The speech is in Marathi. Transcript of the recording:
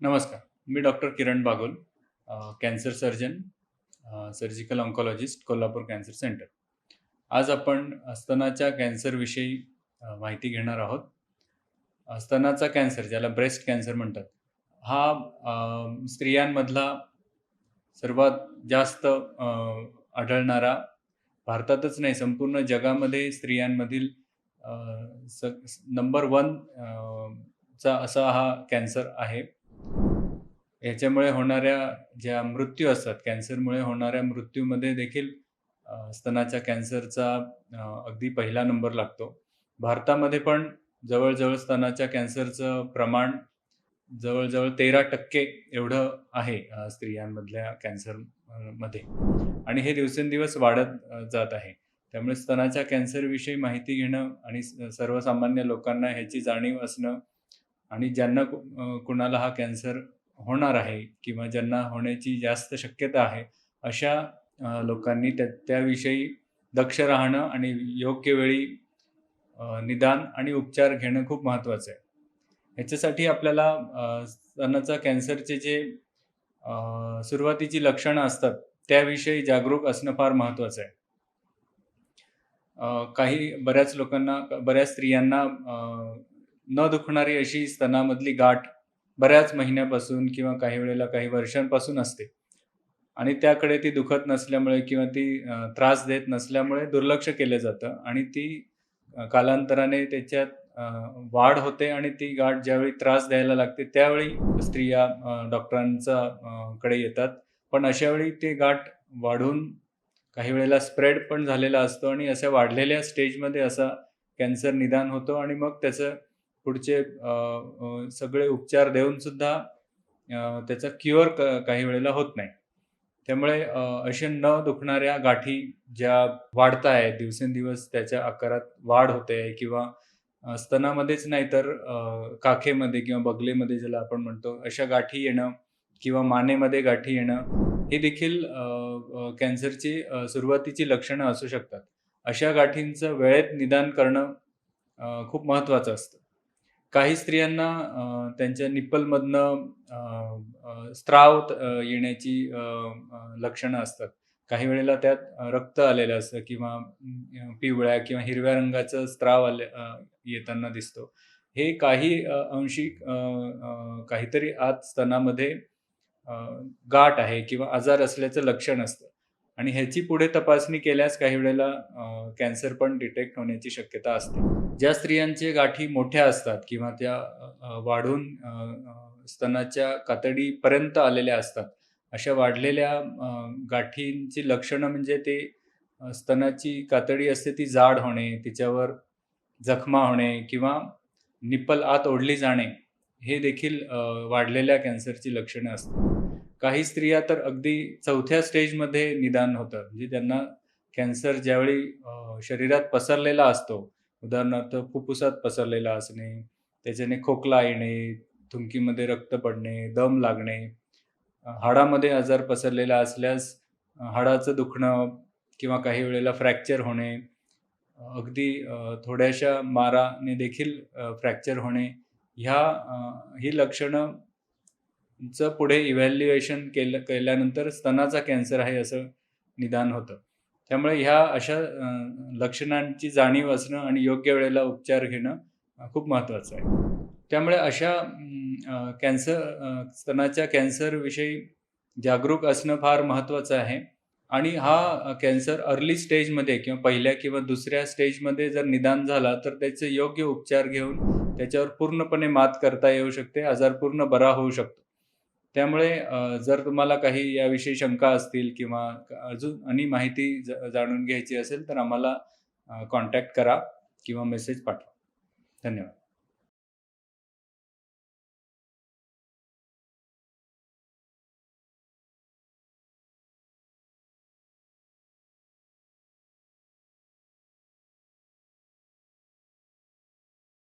नमस्कार मी doctor Kiran Bagul cancer surgeon surgical oncologist Kolhapur cancer centre. आज आपण स्तनाच्या कॅन्सरविषयी माहिती घेणार आहोत. अस्तनाचा स्तनाचा कॅन्सर ज्याला ब्रेस्ट कॅन्सर म्हणतात हा स्त्रियांमधला सर्वात जास्त आढळणारा भारतातच नाही संपूर्ण जगामध्ये स्त्रियांमधील स नंबर वन चा असा हा कॅन्सर आहे. ह्याच्यामुळे होणाऱ्या ज्या मृत्यू असतात कॅन्सरमुळे होणाऱ्या मृत्यूमध्ये देखील स्तनाच्या कॅन्सरचा अगदी पहिला नंबर लागतो. भारतामध्ये पण जवळजवळ स्तनाच्या कॅन्सरचं प्रमाण जवळजवळ तेरा टक्के एवढं आहे स्त्रियांमधल्या कॅन्सरमध्ये. आणि हे दिवसेंदिवस वाढत जात आहे. त्यामुळे स्तनाच्या कॅन्सरविषयी माहिती घेणं आणि स- सर्वसामान्य लोकांना ह्याची जाणीव असणं आणि ज्यांना कु- कुणाला हा कॅन्सर होणार आहे किंवा ज्यांना होण्याची जास्त शक्यता आहे अशा लोकांनी त्या त्याविषयी दक्ष राहणं आणि योग्य वेळी निदान आणि उपचार घेणं खूप महत्त्वाचं आहे. ह्याच्यासाठी आपल्याला स्तनाचा कॅन्सरचे जे सुरुवातीची लक्षणं असतात त्याविषयी जागरूक असणं फार महत्त्वाचं आहे. काही बऱ्याच लोकांना बऱ्याच स्त्रियांना न दुखणारी अशी स्तनामधली गाठ बऱ्याच महिन्यापासून किंवा काही वेळेला काही वर्षांपासून असते. आणि त्याकडे ती दुखत नसल्यामुळे किंवा ती त्रास देत नसल्यामुळे दुर्लक्ष केलं जातं आणि ती कालांतराने त्याच्यात वाढ होते आणि ती गाठ ज्यावेळी त्रास द्यायला लागते त्यावेळी स्त्रिया डॉक्टरांचा कडे येतात. पण अशा वेळी ते गाठ वाढून काही वेळेला स्प्रेड पण झालेला असतो आणि अशा वाढलेल्या स्टेजमध्ये असा कॅन्सर निदान होतो आणि मग त्याचं पुढचे सगळे उपचार देऊन सुद्धा त्याचा क्युअर काही वेळेला होत नाही. त्यामुळे असे न दुखणाऱ्या गाठी ज्या वाढत आहेत दिवसेंदिवस त्याच्या आकारात वाढ होते किंवा स्तनामध्येच नाही तर काखेमध्ये किंवा बगलेमध्ये ज्याला आपण म्हणतो अशा गाठी येणं किंवा मानेमध्ये गाठी येणं हे देखील कॅन्सरची सुरुवातीची लक्षणं असू शकतात. अशा गाठींचं वेळेत निदान करणं खूप महत्त्वाचं असतं. काही स्त्रियांना त्यांच्या निप्पलमधनं स्त्राव येण्याची लक्षणं असतात. काही वेळेला त्यात रक्त आलेलं असतं किंवा पिवळ्या किंवा हिरव्या रंगाचं स्त्राव आले येताना दिसतो. हे काही अंशी काहीतरी आत स्तनामध्ये गाठ आहे किंवा आजार असल्याचं लक्षण असतं. आणि ह्याची पुढे तपासणी केल्यास काही वेळेला कॅन्सर पण डिटेक्ट होण्याची शक्यता असते. ज्या स्त्रियांचे गाठी मोठ्या असतात किंवा त्या वाढून स्तनाच्या कातडीपर्यंत आलेल्या असतात अशा वाढलेल्या गाठींची लक्षणं म्हणजे ते स्तनाची कातडी असते ती जाड होणे तिच्यावर जखमा होणे किंवा निप्पल आत ओढली जाणे हे देखील वाढलेल्या कॅन्सरची लक्षणं असतात. काही स्त्रिया तर अगदी चौथ्या स्टेजमध्ये निदान होतं म्हणजे त्यांना कॅन्सर ज्यावेळी शरीरात पसरलेला असतो उदाहरणार्थ फुफ्फुसात पसरलेला असणे त्याच्याने खोकला येणे थुंकीमध्ये रक्त पडणे दम लागणे. हाडामध्ये आजार पसरलेला असल्यास हाडाचं दुखणं किंवा काही वेळेला फ्रॅक्चर होणे अगदी थोड्याशा माराने देखील फ्रॅक्चर होणे ह्या ही लक्षणं चं पुढे इव्हॅल्युएशन केलं केल्यानंतर स्तनाचा कॅन्सर आहे असं निदान होतं. त्यामुळे ह्या अशा लक्षणांची जाणीव असणं आणि योग्य वेळेला उपचार घेणं खूप महत्त्वाचं आहे. त्यामुळे अशा कॅन्सर स्तनाच्या कॅन्सरविषयी जागरूक असणं फार महत्त्वाचं आहे. आणि हा कॅन्सर अर्ली स्टेजमध्ये किंवा पहिल्या किंवा दुसऱ्या स्टेजमध्ये जर निदान झाला तर त्याचे योग्य उपचार घेऊन त्याच्यावर पूर्णपणे मात करता येऊ शकते आजार पूर्ण बरा होऊ शकतो. त्यामुळे जर तुम्हाला काही याविषयी शंका असतील किंवा अजून आणि माहिती ज जाणून घ्यायची असेल तर आम्हाला कॉन्टॅक्ट करा किंवा मेसेज पाठवा. धन्यवाद.